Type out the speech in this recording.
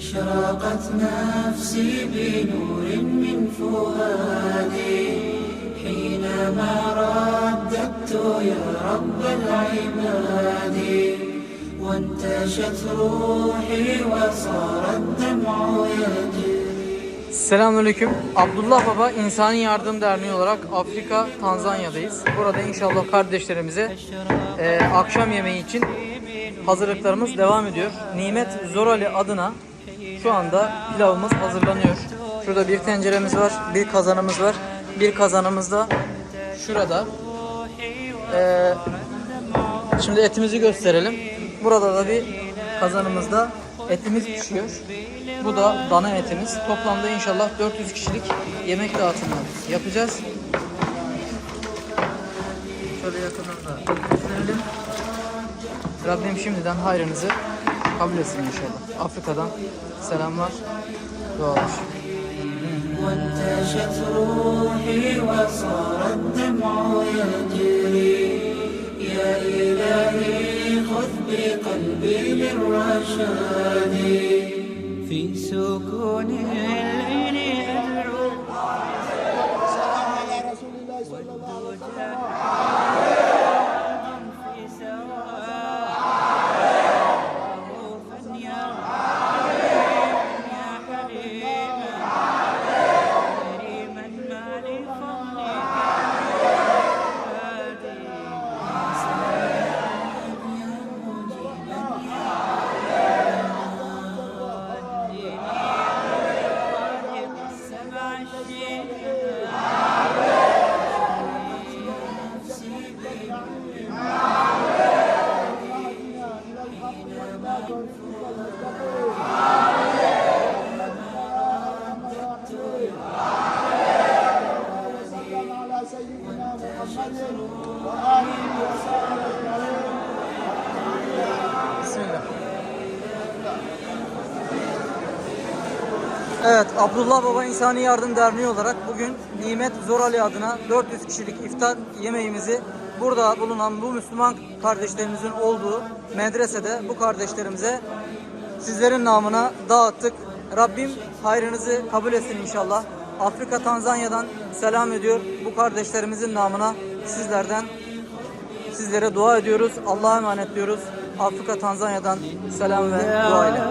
أشرقت نفسي بنور من فؤادي حينما رددت يا رب العباد وانتشت روحي وصار الدمع يجري Selamünaleyküm. Abdullah Baba İnsani Yardım Derneği olarak Afrika, Tanzanya'dayız. Burada inşallah kardeşlerimize e, akşam yemeği için hazırlıklarımız devam ediyor. Nimet Zorali adına şu anda pilavımız hazırlanıyor. Şurada bir tenceremiz var, bir kazanımız var. Bir kazanımız da şurada. E, şimdi etimizi gösterelim. Burada da bir kazanımızda etimiz pişiyor. Bu da dana etimiz. Toplamda inşallah 400 kişilik yemek dağıtımı yapacağız. Şöyle yakından da gösterelim. Rabbim şimdiden hayrınızı kabul etsin inşallah. Afrika'dan selamlar, dualar. وانتشت روحي وصار الدمع يجري يا إلهي خذ بقلبي للرشاد في سكون Bismillah. Evet, Abdullah Baba İnsani Yardım Derneği olarak bugün Nimet Zorali adına 400 kişilik iftar yemeğimizi burada bulunan bu Müslüman kardeşlerimizin olduğu medresede bu kardeşlerimize sizlerin namına dağıttık. Rabbim hayrınızı kabul etsin inşallah. Afrika Tanzanya'dan selam ediyor. Bu kardeşlerimizin namına sizlerden sizlere dua ediyoruz. Allah'a emanet diyoruz. Afrika Tanzanya'dan selam ve dua ile.